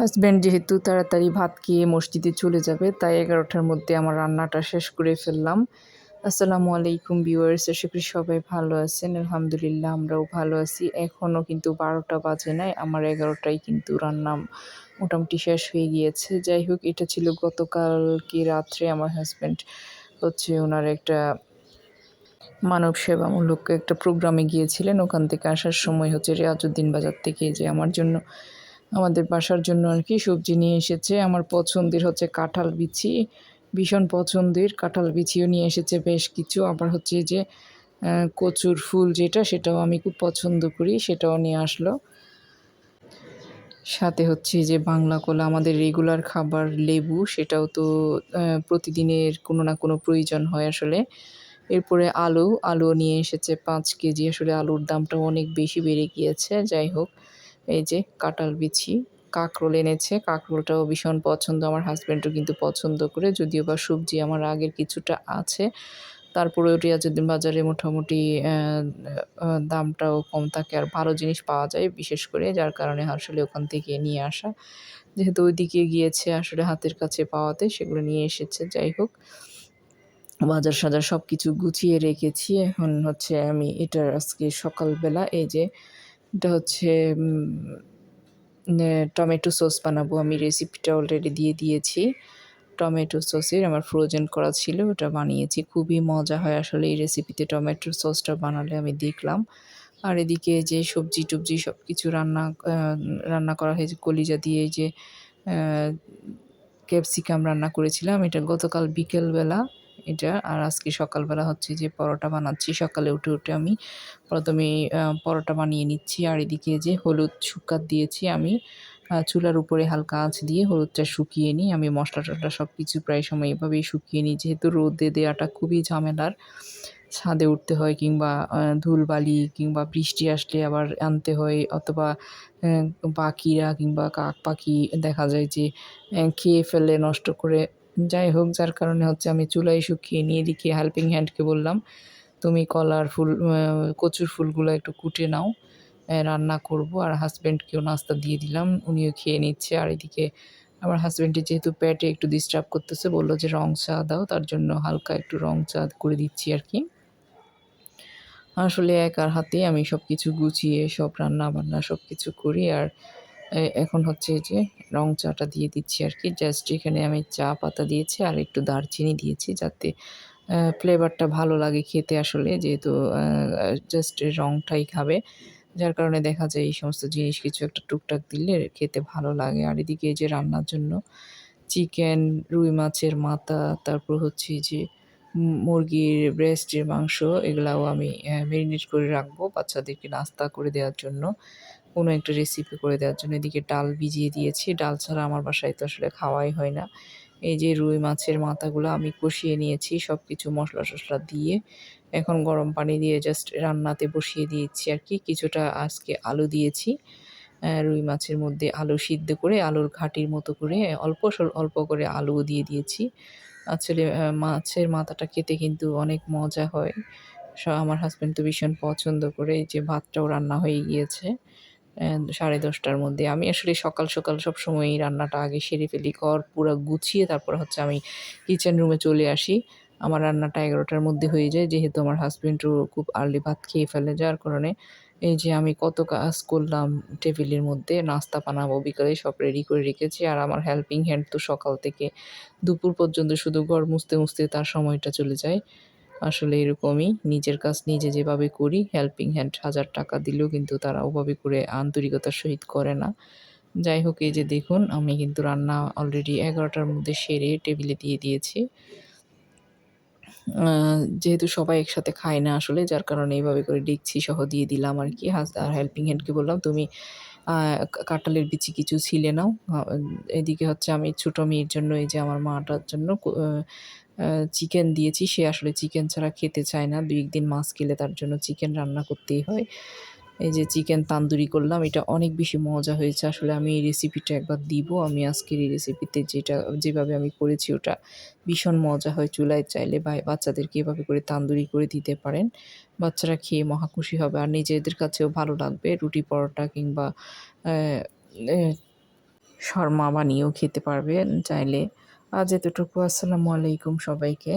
Husband যেহেতু তাড়াতাড়ি ভাত খেয়ে মসজিদে চলে যাবে, তাই এগারোটার মধ্যে আমার রান্নাটা শেষ করে ফেললাম। আসসালামু আলাইকুম ভিউয়ার্স, আশা করি সবাই ভালো আছেন। আলহামদুলিল্লাহ, আমরাও ভালো আছি। এখনও কিন্তু বারোটা বাজে নাই, আমার এগারোটায় কিন্তু রান্না মোটামুটি শেষ হয়ে গিয়েছে। যাই হোক, এটা ছিল গতকালকে রাত্রে আমার হাজব্যান্ড হচ্ছে ওনার একটা মানব সেবামূলক একটা প্রোগ্রামে গিয়েছিলেন। ওখান থেকে আসার সময় হচ্ছে রিয়াজউদ্দিন বাজার থেকে যে আমার জন্য আমাদের বাসার জন্য আর কি সবজি নিয়ে এসেছে। আমার পছন্দের হচ্ছে কাঁঠাল বিচি, ভীষণ পছন্দের কাঁঠাল বিচিও নিয়ে এসেছে বেশ কিছু। আবার হচ্ছে যে কচুর ফুল যেটা, সেটাও আমি খুব পছন্দ করি, সেটাও নিয়ে আসলো। সাথে হচ্ছে যে বাংলা কলা, আমাদের রেগুলার খাবার লেবু, সেটাও তো প্রতিদিনের কোনো না কোনো প্রয়োজন হয় আসলে। এরপরে আলু আলু নিয়ে এসেছে পাঁচ কেজি। আসলে আলুর দামটাও অনেক বেশি বেড়ে গিয়েছে, যাই হোক। এই যে কাঁঠাল বিছি কাঁকরোল এনেছে। কাঁকরোলটাও ভীষণ পছন্দ, আমার হাজব্যান্ডও কিন্তু পছন্দ করে। যদিও বা সবজি আমার আগের কিছুটা আছে। তারপরে তারপরেও রিয়াজুদ্দিন বাজারে মোটামুটি দামটাও কম থাকে আর ভালো জিনিস পাওয়া যায়, বিশেষ করে যার কারণে আসলে ওখান থেকে নিয়ে আসা। যেহেতু ওইদিকে গিয়েছে আসলে হাতের কাছে পাওয়াতে, সেগুলো নিয়ে এসেছে, যাই হোক। বাজার সাজার সব কিছু গুছিয়ে রেখেছি। এখন হচ্ছে আমি এটার আজকে সকালবেলা এই যে এটা হচ্ছে টমেটো সস বানাবো। আমি রেসিপিটা অলরেডি দিয়ে দিয়েছি। টমেটো সসের আমার ফ্রোজেন করা ছিল, ওটা বানিয়েছি। খুবই মজা হয় আসলে এই রেসিপিতে টমেটো সসটা বানালে, আমি দেখলাম। আর এদিকে যে সবজি টবজি সব কিছু রান্না রান্না করা হয়েছে, কলিজা দিয়ে যে ক্যাপসিকাম রান্না করেছিলাম। এটা গতকাল বিকেলবেলা এটা। আর আজকে সকালবেলা হচ্ছে যে পরোটা বানাচ্ছি। সকালে উঠে উঠে আমি প্রথমে পরোটা বানিয়ে নিচ্ছি। আর এদিকে যে হলুদ শুকাত দিয়েছি আমি চুলার উপরে হালকা আঁচ দিয়ে হলুদটা শুকিয়ে নিই। আমি মশলা টশলা সব কিছু প্রায় সময় এভাবেই শুকিয়ে নিই। যেহেতু রোদে দেওয়াটা খুবই ঝামেলার, ছাদে উঠতে হয় কিংবা ধুলবালি কিংবা বৃষ্টি আসলে আবার আনতে হয় অথবা পাখিরা কিংবা কাক পাখি দেখা যায় যে খেয়ে ফেলে নষ্ট করে যাই হোক, যার কারণে হচ্ছে আমি চুলাই শুকিয়ে নিয়ে এদিকে হেল্পিং হ্যান্ডকে বললাম, তুমি কলার ফুল কচুর ফুলগুলো একটু কুটে নাও রান্না করব। আর হাজব্যান্ডকেও নাস্তা দিয়ে দিলাম, উনিও খেয়ে নিচ্ছে। আর এদিকে আমার হাজব্যান্ডের যেহেতু পেটে একটু ডিস্টার্ব করতেছে, বলল যে রং চা দাও, তার জন্য হালকা একটু রং চা করে দিচ্ছি আর কি। আসলে একার হাতে আমি সব কিছু গুছিয়ে, সব রান্না বান্না সব কিছু করি, আর এখন হচ্ছে যে রং চাটা দিয়ে দিচ্ছি আর কি জাস্ট এখানে আমি চা পাতা দিয়েছি আর একটু দারচিনি দিয়েছি যাতে ফ্লেভারটা ভালো লাগে খেতে আসলে। যেহেতু জাস্ট রংটাই খাবে, যার কারণে দেখা যায় এই সমস্ত জিনিস কিছু একটা টুকটাক দিলে খেতে ভালো লাগে। আর এদিকে যে রান্নার জন্য, চিকেন, রুই মাছের মাথা, তারপর হচ্ছে যে মুরগির ব্রেস্টের মাংস, এগুলাও আমি ম্যারিনেট করে রাখব বাচ্চাদেরকে নাস্তা করে দেওয়ার জন্য, কোনো একটা রেসিপি করে দেওয়ার জন্য। এদিকে ডাল ভিজিয়ে দিয়েছি, ডাল ছাড়া আমার বাসায় তো আসলে খাওয়াই হয় না। এই যে রুই মাছের মাথাগুলো আমি কষিয়ে নিয়েছি সব কিছু মশলা টশলা দিয়ে। এখন গরম পানি দিয়ে জাস্ট রান্নাতে বসিয়ে দিয়েছি আর কি। কিছুটা আজকে আলু দিয়েছি রুই মাছের মধ্যে আলু সিদ্ধ করে, আলুর ঘাটির মতো করে, অল্প অল্প করে আলুও দিয়ে দিয়েছি। আসলে মাছের মাথাটা খেতে কিন্তু অনেক মজা হয়। আমার হাজব্যান্ড তো ভীষণ পছন্দ করে যে ভাতটাও রান্না হয়ে গিয়েছে। সাড়ে দশটার মধ্যে আমি আসলে সকাল সকাল সব সময়ই রান্নাটা আগে সেরে ফেলি, ঘর পুরো গুছিয়ে তারপর হচ্ছে আমি কিচেন রুমে চলে আসি। আমার রান্নাটা এগারোটার মধ্যে হয়ে যায়, যেহেতু আমার হাজব্যান্ডও খুব আর্লি ভাত খেয়ে ফেলে যার কারণে। এই যে আমি কত কাজ করলাম টেবিলের মধ্যে, নাস্তা বানাবো, বিকালে সব রেডি করে রেখেছি। আর আমার হেল্পিং হ্যান্ড তো সকাল থেকে দুপুর পর্যন্ত শুধু ঘর মুছতে মুছতে তার সময়টা চলে যায়। আসলে এরকমই নিজের কাজ নিজে যেভাবে করি হেল্পিং হ্যান্ড হাজার টাকা দিলেও কিন্তু তারা ওভাবে করে আন্তরিকতার সহিত করে না। যাই হোক, এই যে দেখুন, আমি কিন্তু রান্না অলরেডি এগারোটার মধ্যে সেরে টেবিলে দিয়ে দিয়েছি। যেহেতু সবাই একসাথে খায় না আসলে, যার কারণে এইভাবে করে ডেকছি সহ দিয়ে দিলাম আর কি। আর হেল্পিং হ্যান্ডকে বললাম, তুমি কাঁঠালের বিচি কিছু ছিলে নাও। এদিকে হচ্ছে আমি ছোটো মেয়ের জন্য, এই যে আমার মাটার জন্য চিকেন দিয়েছি। সে আসলে চিকেন ছাড়া খেতে চায় না। দুই একদিন মাছ খেলে তার জন্য চিকেন রান্না করতেই হয়। এই যে চিকেন তান্দুরি করলাম, এটা অনেক বেশি মজা হয়েছে। আসলে আমি এই রেসিপিটা একবার দিব। আমি আজকের এই রেসিপিতে যেটা, যেভাবে আমি করেছি ওটা ভীষণ মজা হয়। চুলায় চাইলে বাচ্চাদেরকে এভাবে করে তান্দুরি করে দিতে পারেন। বাচ্চারা খেয়ে মহা খুশি হবে। আর নিজেদের কাছেও ভালো লাগবে। রুটি পরোটা কিংবা শর্মা বানিয়েও খেতে পারবেন চাইলে। আজ এতটুকু। আসসালামু আলাইকুম সবাইকে।